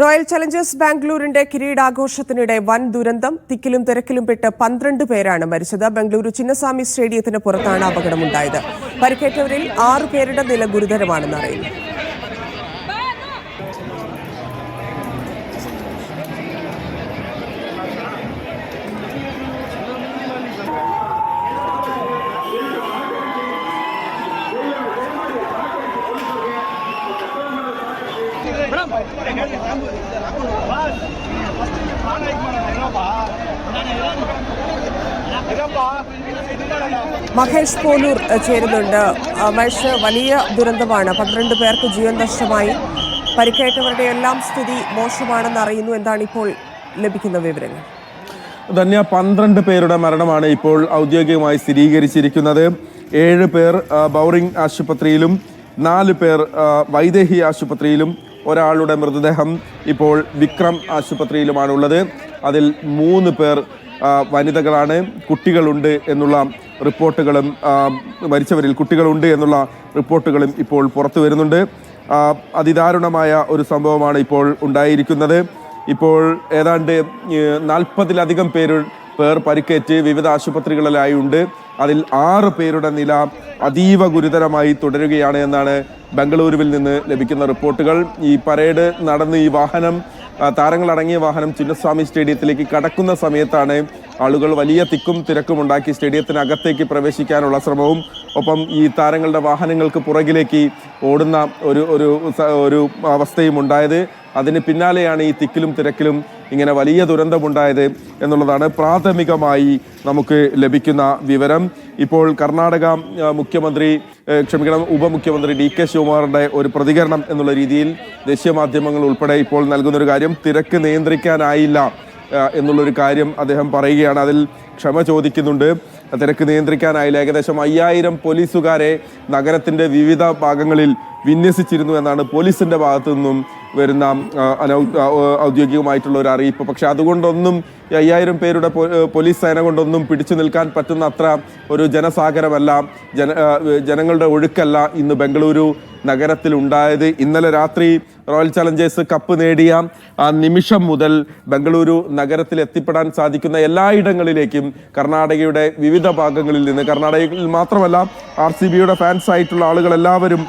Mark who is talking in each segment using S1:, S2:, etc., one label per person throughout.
S1: Royal Challengers ബാംഗ്ലൂരിന്റെ കിരീടാഘോഷത്തിനിടെ വൻ ദുരന്തം തിക്കിലും തിരക്കിലും പെട്ട് പന്ത്രണ്ട് പേരാണ് മരിച്ചത്. ബംഗളൂരു ചിന്നസ്വാമി സ്റ്റേഡിയത്തിന് പുറത്താണ് അപകടമുണ്ടായത്. പരിക്കേറ്റവരിൽ ആറു പേരുടെ നില ഗുരുതരമാണെന്ന് അറിയുന്നു. മഹേഷ് പോലൂർ ചേരുന്നുണ്ട്. മഹേഷ് വലിയ ദുരന്തമാണ്. പന്ത്രണ്ട് പേർക്ക് ജീവൻ നഷ്ടമായി. പരിക്കേറ്റവരുടെ എല്ലാം സ്ഥിതി മോശമാണെന്ന് അറിയുന്നു. എന്താണ് ഇപ്പോൾ ലഭിക്കുന്ന വിവരങ്ങൾ?
S2: ധന്യ പന്ത്രണ്ട് പേരുടെ മരണമാണ് ഇപ്പോൾ ഔദ്യോഗികമായി സ്ഥിരീകരിച്ചിരിക്കുന്നത്. ഏഴ് പേർ ബൗറിംഗ് ആശുപത്രിയിലും നാല് പേർ വൈദേഹി ആശുപത്രിയിലും ഒരാളുടെ മൃതദേഹം ഇപ്പോൾ വിക്രം ആശുപത്രിയിലുമാണുള്ളത്. അതിൽ മൂന്ന് പേർ വനിതകളാണ് കുട്ടികളുണ്ട് എന്നുള്ള റിപ്പോർട്ടുകളും മരിച്ചവരിൽ കുട്ടികളുണ്ട് എന്നുള്ള റിപ്പോർട്ടുകളും ഇപ്പോൾ പുറത്തു വരുന്നുണ്ട്. അതിദാരുണമായ ഒരു സംഭവമാണ് ഇപ്പോൾ ഉണ്ടായിരിക്കുന്നത്. ഇപ്പോൾ ഏതാണ്ട് നാൽപ്പതിലധികം പേര് പേർ പരിക്കേറ്റ് വിവിധ ആശുപത്രികളിലായി ഉണ്ട് അതിൽ ആറ് പേരുടെ നില അതീവ ഗുരുതരമായി തുടരുകയാണ് എന്നാണ് ബംഗളൂരുവിൽ നിന്ന് ലഭിക്കുന്ന റിപ്പോർട്ടുകൾ. ഈ പരേഡ് നടന്ന് ഈ വാഹനം താരങ്ങളടങ്ങിയ വാഹനം ചിന്നസ്വാമി സ്റ്റേഡിയത്തിലേക്ക് കടക്കുന്ന സമയത്താണ് ആളുകൾ വലിയ തിക്കും തിരക്കും ഉണ്ടാക്കി സ്റ്റേഡിയത്തിനകത്തേക്ക് പ്രവേശിക്കാനുള്ള ശ്രമവും ഒപ്പം ഈ താരങ്ങളുടെ വാഹനങ്ങൾക്ക് പുറകിലേക്ക് ഓടുന്ന ഒരു ഒരു ഒരു അവസ്ഥയും ഉണ്ടായത്. അതിന് പിന്നാലെയാണ് ഈ തിക്കിലും തിരക്കിലും ഇങ്ങനെ വലിയ ദുരന്തമുണ്ടായത് എന്നുള്ളതാണ് പ്രാഥമികമായി നമുക്ക് ലഭിക്കുന്ന വിവരം. ഇപ്പോൾ കർണാടക മുഖ്യമന്ത്രി ക്ഷമിക്കണം ഉപമുഖ്യമന്ത്രി ഡി കെ ശിവകുമാറിന്റെ ഒരു പ്രതികരണം എന്നുള്ള രീതിയിൽ ദേശീയ മാധ്യമങ്ങൾ ഉൾപ്പെടെ ഇപ്പോൾ നൽകുന്നൊരു കാര്യം തിരക്ക് നിയന്ത്രിക്കാനായില്ല എന്നുള്ളൊരു കാര്യം അദ്ദേഹം പറയുകയാണ്. അതിൽ ക്ഷമ ചോദിക്കുന്നുണ്ട്. തിരക്ക് നിയന്ത്രിക്കാനായില്ല. ഏകദേശം അയ്യായിരം പോലീസുകാരെ നഗരത്തിന്റെ വിവിധ ഭാഗങ്ങളിൽ വിന്യസിച്ചിരുന്നു എന്നാണ് പോലീസിന്റെ ഭാഗത്തു നിന്നും വരുന്ന അനൗ ഔദ്യോഗികമായിട്ടുള്ള ഒരു അറിയിപ്പ്. പക്ഷെ അതുകൊണ്ടൊന്നും അയ്യായിരം പേരുടെ പോലീസ് സേന കൊണ്ടൊന്നും പിടിച്ചു നിൽക്കാൻ പറ്റുന്ന അത്ര ഒരു ജനസാഗരമല്ല. ജന ജനങ്ങളുടെ ഒഴുക്കല്ല ഇന്ന് ബംഗളൂരു നഗരത്തിൽ ഉണ്ടായത് ഇന്നലെ രാത്രി റോയൽ ചലഞ്ചേഴ്സ് കപ്പ് നേടിയ ആ നിമിഷം മുതൽ ബംഗളൂരു നഗരത്തിൽ എത്തിപ്പെടാൻ സാധിക്കുന്ന എല്ലായിടങ്ങളിലേക്കും കർണാടകയുടെ വിവിധ ഭാഗങ്ങളിൽ നിന്ന് കർണാടകയിൽ മാത്രമല്ല ആർ സി ബിയുടെ ഫാൻസ് ആയിട്ടുള്ള ആളുകൾ എല്ലാവരും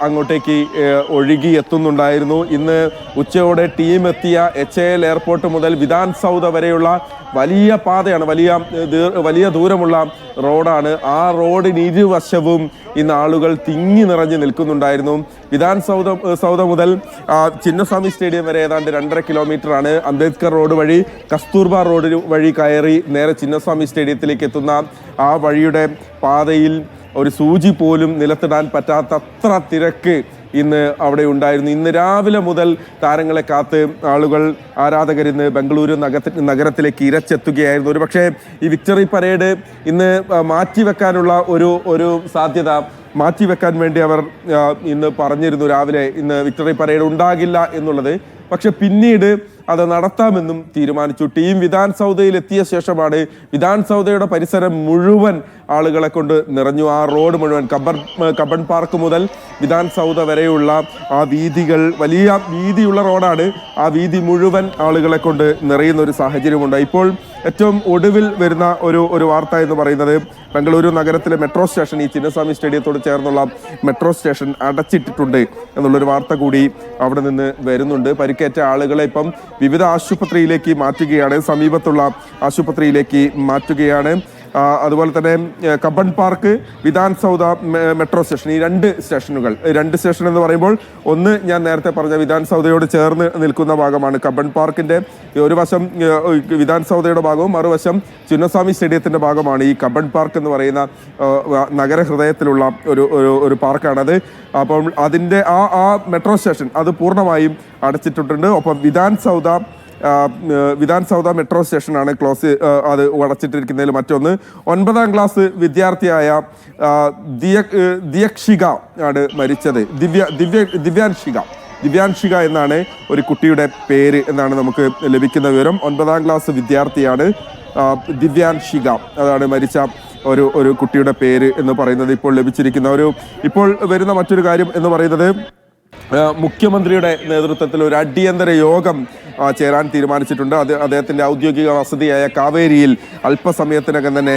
S2: അങ്ങോട്ടേക്ക് ഏ, ഒഴുകി എത്തുന്നുണ്ടായിരുന്നു ഇന്ന് ഉച്ചയോടെ ടീം എത്തിയ എച്ച് എൽ എയർപോർട്ട് മുതൽ വിധാൻ സൗദ വരെയുള്ള വലിയ പാതയാണ് വലിയ വലിയ ദൂരമുള്ള റോഡാണ്. ആ റോഡിന് ഇരുവശവും ഇന്ന് ആളുകൾ തിങ്ങി നിറഞ്ഞ് നിൽക്കുന്നുണ്ടായിരുന്നു. വിധാൻ സൗദ സൗദ മുതൽ ചിന്നസ്വാമി സ്റ്റേഡിയം വരെ ഏതാണ്ട് രണ്ടര കിലോമീറ്റർ ആണ് അംബേദ്കർ റോഡ് വഴി കസ്തൂർബ റോഡ് വഴി കയറി നേരെ ചിന്നസ്വാമി സ്റ്റേഡിയത്തിലേക്ക് എത്തുന്ന ആ വഴിയുടെ പാതയിൽ ഒരു സൂചി പോലും നിലത്തിടാൻ പറ്റാത്തത്ര തിരക്ക് ഇന്ന് അവിടെ ഉണ്ടായിരുന്നു. ഇന്ന് രാവിലെ മുതൽ താരങ്ങളെ കാത്ത് ആളുകൾ ആരാധകർ ഇന്ന് ബംഗളൂരു നഗര നഗരത്തിലേക്ക് ഇരച്ചെത്തുകയായിരുന്നു. ഒരു പക്ഷേ ഈ വിക്ടറി പരേഡ് ഇന്ന് മാറ്റിവെക്കാനുള്ള ഒരു ഒരു സാധ്യത മാറ്റിവെക്കാൻ വേണ്ടി അവർ ഇന്ന് പറഞ്ഞിരുന്നു രാവിലെ ഇന്ന് വിക്ടറി പരേഡ് ഉണ്ടാകില്ല എന്നുള്ളത്. പക്ഷെ പിന്നീട് അത് നടത്താമെന്നും തീരുമാനിച്ചു. ടീം വിധാൻ സൗദയിൽ എത്തിയ ശേഷമാണ് വിധാൻ സൗദയുടെ പരിസരം മുഴുവൻ ആളുകളെ കൊണ്ട് നിറഞ്ഞു. ആ റോഡ് മുഴുവൻ കബർ കബൺ പാർക്ക് മുതൽ വിധാൻ സൗദ വരെയുള്ള ആ വീതികൾ വലിയ വീതിയുള്ള റോഡാണ് ആ വീതി മുഴുവൻ ആളുകളെ കൊണ്ട് നിറയുന്ന ഒരു സാഹചര്യമുണ്ട്. ഇപ്പോൾ ഏറ്റവും ഒടുവിൽ വരുന്ന ഒരു ഒരു വാർത്ത എന്ന് പറയുന്നത് ബംഗളൂരു നഗരത്തിലെ മെട്രോ സ്റ്റേഷൻ ഈ ചിന്നസ്വാമി സ്റ്റേഡിയത്തോട് ചേർന്നുള്ള മെട്രോ സ്റ്റേഷൻ അടച്ചിട്ടിട്ടുണ്ട് എന്നുള്ളൊരു വാർത്ത കൂടി അവിടെ നിന്ന് വരുന്നുണ്ട്. പരിക്കേറ്റ ആളുകളെ ഇപ്പം വിവിധ ആശുപത്രിയിലേക്ക് മാറ്റുകയാണ്. സമീപത്തുള്ള ആശുപത്രിയിലേക്ക് മാറ്റുകയാണ്. അതുപോലെ തന്നെ Cubbon park Vidhan Soudha metro station ഈ രണ്ട് സ്റ്റേഷനുകൾ. രണ്ട് സ്റ്റേഷൻ എന്ന് പറയുമ്പോൾ ഒന്ന് ഞാൻ നേരത്തെ പറഞ്ഞ വിധാൻ സൗദയോട് ചേർന്ന് നിൽക്കുന്ന ഭാഗമാണ് കബൺ പാർക്കിന്റെ ഒരു വശം വിധാൻ സൗദയുടെ ഭാഗവും മറുവശം ചിന്നസ്വാമി സ്റ്റേഡിയത്തിന്റെ ഭാഗമാണ് ഈ കബൺ പാർക്ക് എന്ന് പറയുന്ന നഗരഹൃദയത്തിലുള്ള ഒരു ഒരു പാർക്കാണത്. അപ്പം അതിന്റെ ആ ആ മെട്രോ സ്റ്റേഷൻ അത് പൂർണമായും അടച്ചിട്ടിട്ടുണ്ട്. ഒപ്പം വിധാൻ സൗദ വിധാൻ സൗദ മെട്രോ സ്റ്റേഷനാണ് ക്ലോസ് അത് അടച്ചിട്ടിരിക്കുന്നതിൽ മറ്റൊന്ന്. ഒൻപതാം ക്ലാസ് വിദ്യാർത്ഥിയായ ദിയ- ദിയക്ഷിക ആണ് മരിച്ചത്. ദിവ്യ ദിവ്യ ദിവ്യാൻഷിക. ദിവ്യാൻഷിക എന്നാണ് ഒരു കുട്ടിയുടെ പേര് എന്നാണ് നമുക്ക് ലഭിക്കുന്ന വിവരം. ഒൻപതാം ക്ലാസ് വിദ്യാർത്ഥിയാണ് ദിവ്യാൻഷിക. അതാണ് മരിച്ച ഒരു ഒരു കുട്ടിയുടെ പേര് എന്ന് പറയുന്നത് ഇപ്പോൾ ലഭിച്ചിരിക്കുന്ന ഒരു ഇപ്പോൾ വരുന്ന മറ്റൊരു കാര്യം എന്ന് പറയുന്നത് മുഖ്യമന്ത്രിയുടെ നേതൃത്വത്തിൽ ഒരു അടിയന്തര യോഗം ചേരാൻ തീരുമാനിച്ചിട്ടുണ്ട്. അത് അദ്ദേഹത്തിന്റെ ഔദ്യോഗിക വസതിയായ കാവേരിയിൽ അല്പസമയത്തിനകം തന്നെ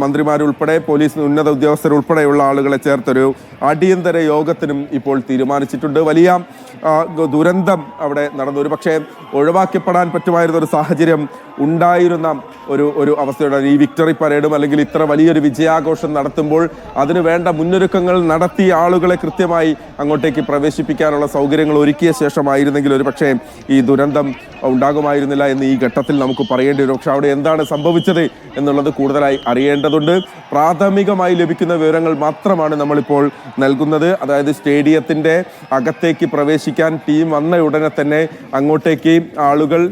S2: മന്ത്രിമാരുൾപ്പെടെ പോലീസ് ഉന്നത ഉദ്യോഗസ്ഥരുൾപ്പെടെയുള്ള ആളുകളെ ചേർത്തൊരു അടിയന്തര യോഗത്തിനും ഇപ്പോൾ തീരുമാനിച്ചിട്ടുണ്ട്. വലിയ ദുരന്തം അവിടെ നടന്നു. ഒരു പക്ഷേ ഒഴിവാക്കപ്പെടാൻ പറ്റുമായിരുന്ന ഒരു സാഹചര്യം ഉണ്ടായിരുന്ന ഒരു ഒരു അവസ്ഥയുടെ ഈ വിക്ടറി പരേഡും അല്ലെങ്കിൽ ഇത്ര വലിയൊരു വിജയാഘോഷം നടത്തുമ്പോൾ അതിന് വേണ്ട മുന്നൊരുക്കങ്ങൾ നടത്തി ആളുകളെ കൃത്യമായി അങ്ങോട്ടേക്ക് പ്രവേശിപ്പിക്കാനുള്ള സൗകര്യങ്ങൾ ഒരുക്കിയ ശേഷമായിരുന്നെങ്കിൽ ഒരു പക്ഷേ ഈ ദുരന്തം ഉണ്ടാകുമായിരുന്നില്ല എന്ന് ഈ ഘട്ടത്തിൽ നമുക്ക് പറയേണ്ടി വരും. പക്ഷെ അവിടെ എന്താണ് സംഭവിച്ചത് എന്നുള്ളത് കൂടുതലായി അറിയേണ്ടതുണ്ട് പ്രാഥമികമായി ലഭിക്കുന്ന വിവരങ്ങൾ മാത്രമാണ് നമ്മളിപ്പോൾ നൽകുന്നത്. അതായത് സ്റ്റേഡിയത്തിന്റെ അകത്തേക്ക് പ്രവേശിക്കാൻ ടീം വന്ന ഉടനെ തന്നെ അങ്ങോട്ടേക്ക് ആളുകൾ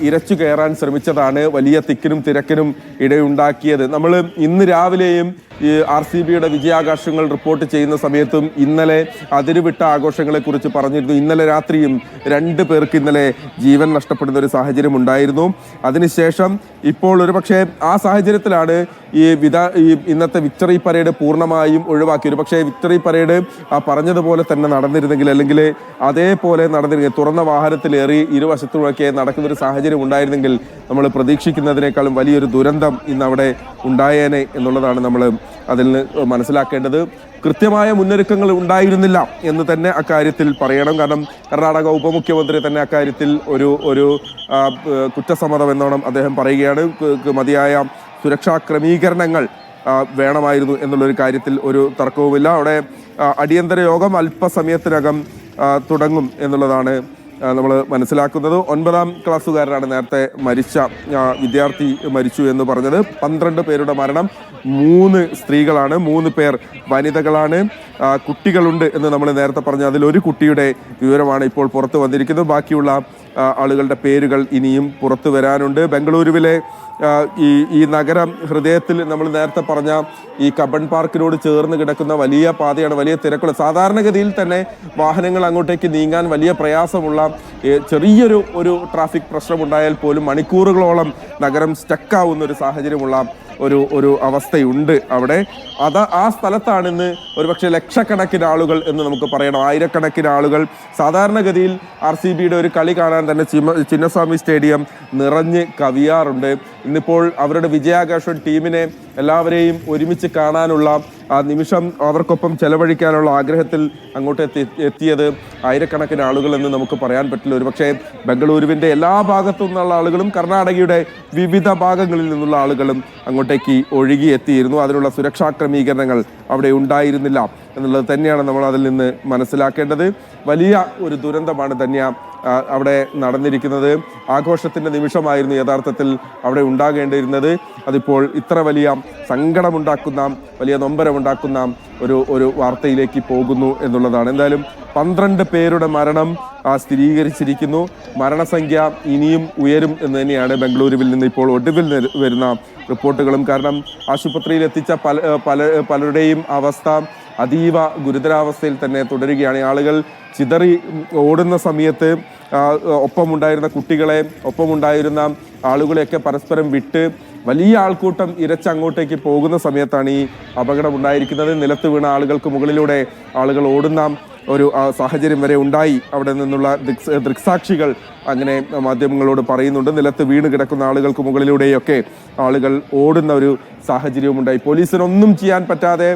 S2: ഇരച്ചു കയറാൻ ശ്രമിച്ചതാണ് വലിയ തിക്കിനും തിരക്കിനും ഇടയുണ്ടാക്കിയത്. നമ്മൾ ഇന്ന് രാവിലെയും ഈ ആർ സി ബിയുടെ വിജയാഘോഷങ്ങൾ റിപ്പോർട്ട് ചെയ്യുന്ന സമയത്തും ഇന്നലെ അതിരുവിട്ട ആഘോഷങ്ങളെ കുറിച്ച് പറഞ്ഞിരുന്നു. ഇന്നലെ രാത്രിയും രണ്ട് പേർക്ക് ഇന്നലെ ജീവൻ നഷ്ടപ്പെടുന്ന ഒരു സാഹചര്യം ഉണ്ടായിരുന്നു. അതിനുശേഷം ഇപ്പോൾ ഒരുപക്ഷേ ആ സാഹചര്യത്തിലാണ് ഈ വിധ ഈ ഇന്നത്തെ വിക്ടറി പരേഡ് പൂർണമായും ഒഴിവാക്കി ഒരു പക്ഷേ വിക്ടറി പരേഡ് ആ പറഞ്ഞതുപോലെ തന്നെ നടന്നിരുന്നെങ്കിൽ അല്ലെങ്കിൽ അതേപോലെ നടന്നിരുന്നെങ്കിൽ തുറന്ന വാഹനത്തിലേറി ഇരുവശത്തുമൊക്കെ നടക്കുന്ന ഒരു സാഹചര്യം ഉണ്ടായിരുന്നെങ്കിൽ നമ്മൾ പ്രതീക്ഷിക്കുന്നതിനേക്കാളും വലിയൊരു ദുരന്തം ഇന്ന് അവിടെ ഉണ്ടായേനെ എന്നുള്ളതാണ് നമ്മൾ അതിൽ മനസ്സിലാക്കേണ്ടത് കൃത്യമായ മുന്നൊരുക്കങ്ങൾ ഉണ്ടായിരുന്നില്ല എന്ന് തന്നെ അക്കാര്യത്തിൽ പറയണം. കാരണം കർണാടക ഉപമുഖ്യമന്ത്രി തന്നെ അക്കാര്യത്തിൽ ഒരു ഒരു കുറ്റസമ്മതം എന്നോണം അദ്ദേഹം പറയുകയാണ്. മതിയായ സുരക്ഷാ ക്രമീകരണങ്ങൾ വേണമായിരുന്നു എന്നുള്ളൊരു കാര്യത്തിൽ ഒരു തർക്കവുമില്ല. അവിടെ അടിയന്തര യോഗം അല്പസമയത്തിനകം തുടങ്ങും എന്നുള്ളതാണ് നമ്മൾ മനസ്സിലാക്കുന്നത് ഒൻപതാം ക്ലാസ്സുകാരനാണ് നേരത്തെ മരിച്ച വിദ്യാർത്ഥി മരിച്ചു എന്ന് പറഞ്ഞത്. പന്ത്രണ്ട് പേരുടെ മരണം മൂന്ന് സ്ത്രീകളാണ് മൂന്ന് പേർ വനിതകളാണ് കുട്ടികളുണ്ട് എന്ന് നമ്മൾ നേരത്തെ പറഞ്ഞു അതിൽ ഒരു കുട്ടിയുടെ വിവരമാണ് ഇപ്പോൾ പുറത്തു വന്നിരിക്കുന്നത്. ബാക്കിയുള്ള ആളുകളുടെ പേരുകൾ ഇനിയും പുറത്തു വരാനുണ്ട്. ബംഗളൂരുവിലെ ഈ ഈ നഗരം ഹൃദയത്തിൽ നമ്മൾ നേരത്തെ പറഞ്ഞ ഈ കബൺ പാർക്കിനോട് ചേർന്ന് കിടക്കുന്ന വലിയ പാതയാണ് വലിയ തിരക്കുള്ള. സാധാരണഗതിയിൽ തന്നെ വാഹനങ്ങൾ അങ്ങോട്ടേക്ക് നീങ്ങാൻ വലിയ പ്രയാസമുള്ള ചെറിയൊരു ഒരു ട്രാഫിക് പ്രശ്നമുണ്ടായാൽ പോലും മണിക്കൂറുകളോളം നഗരം സ്റ്റക്കാവുന്ന ഒരു സാഹചര്യമുള്ള ഒരു ഒരു അവസ്ഥയുണ്ട് അവിടെ. അത് ആ സ്ഥലത്താണ് ഇന്ന് ഒരുപക്ഷെ ലക്ഷക്കണക്കിന് ആളുകൾ എന്ന് നമുക്ക് പറയണം. ആയിരക്കണക്കിന് ആളുകൾ. സാധാരണഗതിയിൽ ആർ സി ബിയുടെ ഒരു കളി കാണാൻ തന്നെ ചിമ ചിന്നസ്വാമി സ്റ്റേഡിയം നിറഞ്ഞ് കവിയാറുണ്ട്. ഇന്നിപ്പോൾ അവരുടെ വിജയാഘോഷം ടീമിനെ എല്ലാവരെയും ഒരുമിച്ച് കാണാനുള്ള ആ നിമിഷം അവർക്കൊപ്പം ചെലവഴിക്കാനുള്ള ആഗ്രഹത്തിൽ അങ്ങോട്ട് എത്തി എത്തിയത് ആയിരക്കണക്കിന് ആളുകൾ എന്ന് നമുക്ക് പറയാൻ പറ്റില്ല. ഒരുപക്ഷെ ബംഗളൂരുവിന്റെ എല്ലാ ഭാഗത്തു നിന്നുള്ള ആളുകളും കർണാടകയുടെ വിവിധ ഭാഗങ്ങളിൽ നിന്നുള്ള ആളുകളും അങ്ങോട്ടേക്ക് ഒഴുകിയെത്തിയിരുന്നു. അതിനുള്ള സുരക്ഷാ ക്രമീകരണങ്ങൾ അവിടെ ഉണ്ടായിരുന്നില്ല. എന്നുള്ളത് തന്നെയാണ് നമ്മൾ അതിൽ നിന്ന് മനസ്സിലാക്കേണ്ടത്. വലിയ ഒരു ദുരന്തമാണ് ധന്യ അവിടെ നടന്നിരിക്കുന്നത്. ആഘോഷത്തിന്റെ നിമിഷമായിരുന്നു യഥാർത്ഥത്തിൽ അവിടെ ഉണ്ടാകേണ്ടിയിരുന്നത്. അതിപ്പോൾ ഇത്ര വലിയ സങ്കടമുണ്ടാക്കുന്ന വലിയ നൊമ്പരമുണ്ടാക്കുന്ന ഒരു ഒരു വാർത്തയിലേക്ക് പോകുന്നു എന്നുള്ളതാണ്. എന്തായാലും പന്ത്രണ്ട് പേരുടെ മരണം സ്ഥിരീകരിച്ചിരിക്കുന്നു. മരണസംഖ്യ ഇനിയും ഉയരും എന്ന് തന്നെയാണ് ബംഗളൂരുവിൽ നിന്ന് ഇപ്പോൾ ഒടുവിൽ വരുന്ന റിപ്പോർട്ടുകളും. കാരണം ആശുപത്രിയിൽ എത്തിച്ച പല പല പലരുടെയും അവസ്ഥ അതീവ ഗുരുതരാവസ്ഥയിൽ തന്നെ തുടരുകയാണ്. ആളുകൾ ചിതറി ഓടുന്ന സമയത്ത് ഒപ്പമുണ്ടായിരുന്ന കുട്ടികളെ ഒപ്പമുണ്ടായിരുന്ന ആളുകളെയൊക്കെ പരസ്പരം വിട്ട് വലിയ ആൾക്കൂട്ടം ഇരച്ച് അങ്ങോട്ടേക്ക് പോകുന്ന സമയത്താണ് ഈ അപകടം ഉണ്ടായിരിക്കുന്നത്. നിലത്ത് വീണ ആളുകൾക്ക് മുകളിലൂടെ ആളുകൾ ഓടുന്ന ഒരു സാഹചര്യം വരെ ഉണ്ടായി. അവിടെ നിന്നുള്ള ദൃക്സാക്ഷികൾ അങ്ങനെ മാധ്യമങ്ങളോട് പറയുന്നുണ്ട്. നിലത്ത് വീണ് കിടക്കുന്ന ആളുകൾക്ക് മുകളിലൂടെയൊക്കെ ആളുകൾ ഓടുന്ന ഒരു സാഹചര്യവും ഉണ്ടായി പോലീസിനൊന്നും ചെയ്യാൻ പറ്റാതെ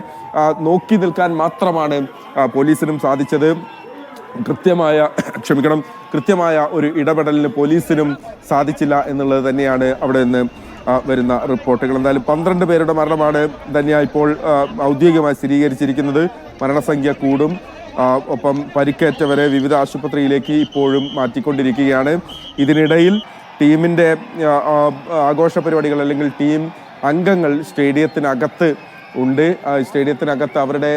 S2: നോക്കി നിൽക്കാൻ മാത്രമാണ് പോലീസിനും സാധിച്ചത്. കൃത്യമായ ക്ഷമിക്കണം കൃത്യമായ ഒരു ഇടപെടലിന് പോലീസിനും സാധിച്ചില്ല എന്നുള്ളത് തന്നെയാണ് അവിടെ നിന്ന് വരുന്ന റിപ്പോർട്ടുകൾ. എന്തായാലും പന്ത്രണ്ട് പേരുടെ മരണമാണ് ധന്യ ഇപ്പോൾ ഔദ്യോഗികമായി സ്ഥിരീകരിച്ചിരിക്കുന്നത്. മരണസംഖ്യ കൂടും. ഒപ്പം പരിക്കേറ്റവരെ വിവിധ ആശുപത്രിയിലേക്ക് ഇപ്പോഴും മാറ്റിക്കൊണ്ടിരിക്കുകയാണ്. ഇതിനിടയിൽ ടീമിന്റെ ആഘോഷ പരിപാടികൾ അല്ലെങ്കിൽ ടീം അംഗങ്ങൾ സ്റ്റേഡിയത്തിനകത്ത് ഉണ്ട്. സ്റ്റേഡിയത്തിനകത്ത് അവരുടെ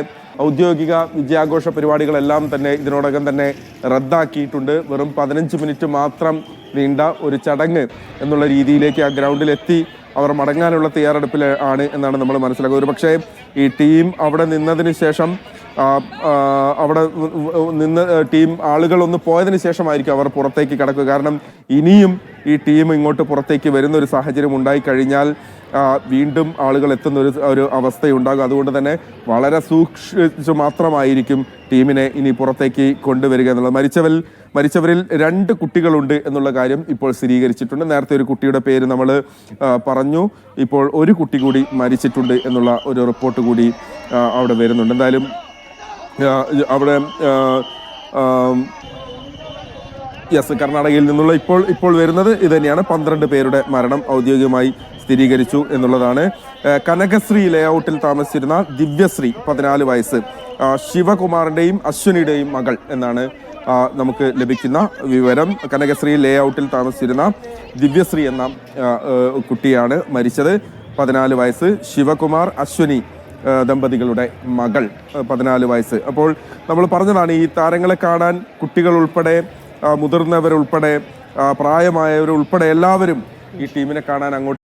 S2: ഔദ്യോഗിക വിജയാഘോഷ പരിപാടികളെല്ലാം തന്നെ ഇതിനോടകം തന്നെ റദ്ദാക്കിയിട്ടുണ്ട്. വെറും പതിനഞ്ച് മിനിറ്റ് മാത്രം നീണ്ട ഒരു ചടങ്ങ് എന്നുള്ള രീതിയിലേക്ക് ആ ഗ്രൗണ്ടിലെത്തി അവർ മടങ്ങാനുള്ള തയ്യാറെടുപ്പിൽ ആണ് എന്നാണ് നമ്മൾ മനസ്സിലാക്കുന്നത്. ഒരു പക്ഷേ ഈ ടീം അവിടെ നിന്നതിന് ശേഷം അവിടെ നിന്ന് ടീം ആളുകൾ ഒന്ന് പോയതിന് ശേഷമായിരിക്കും അവർ പുറത്തേക്ക് കിടക്കുക. കാരണം ഇനിയും ഈ ടീം ഇങ്ങോട്ട് പുറത്തേക്ക് വരുന്ന ഒരു സാഹചര്യം ഉണ്ടായി കഴിഞ്ഞാൽ വീണ്ടും ആളുകൾ എത്തുന്ന ഒരു ഒരു അവസ്ഥയുണ്ടാകും. അതുകൊണ്ട് തന്നെ വളരെ സൂക്ഷിച്ചു മാത്രമായിരിക്കും ടീമിനെ ഇനി പുറത്തേക്ക് കൊണ്ടുവരിക എന്നുള്ളത്. മരിച്ചവരിൽ മരിച്ചവരിൽ രണ്ട് കുട്ടികളുണ്ട് എന്നുള്ള കാര്യം ഇപ്പോൾ സ്ഥിരീകരിച്ചിട്ടുണ്ട്. നേരത്തെ ഒരു കുട്ടിയുടെ പേര് നമ്മൾ പറഞ്ഞു. ഇപ്പോൾ ഒരു കുട്ടി കൂടി മരിച്ചിട്ടുണ്ട് എന്നുള്ള ഒരു റിപ്പോർട്ട് കൂടി അവിടെ വരുന്നുണ്ട്. എന്തായാലും അവിടെ യെസ് കർണാടകയിൽ നിന്നുള്ള ഇപ്പോൾ ഇപ്പോൾ വരുന്നത് ഇത് തന്നെയാണ് പന്ത്രണ്ട് പേരുടെ മരണം ഔദ്യോഗികമായി സ്ഥിരീകരിച്ചു എന്നുള്ളതാണ്. കനകശ്രീ ലേഔട്ടിൽ താമസിച്ചിരുന്ന ദിവ്യശ്രീ പതിനാല് വയസ്സ് ശിവകുമാറിന്റെയും അശ്വിനിയുടെയും മകൾ എന്നാണ് നമുക്ക് ലഭിക്കുന്ന വിവരം. കനകശ്രീ ലേഔട്ടിൽ താമസിച്ചിരുന്ന ദിവ്യശ്രീ എന്ന കുട്ടിയാണ് മരിച്ചത്. പതിനാല് വയസ്സ് ശിവകുമാർ അശ്വിനി ദമ്പതികളുടെ മകൾ പതിനാല് വയസ്സ്. അപ്പോൾ നമ്മൾ പറഞ്ഞതാണ് ഈ താരങ്ങളെ കാണാൻ കുട്ടികൾ ഉൾപ്പെടെ മുതിർന്നവരുൾപ്പെടെ പ്രായമായവരുൾപ്പെടെ എല്ലാവരും ഈ ടീമിനെ കാണാൻ അങ്ങോട്ട്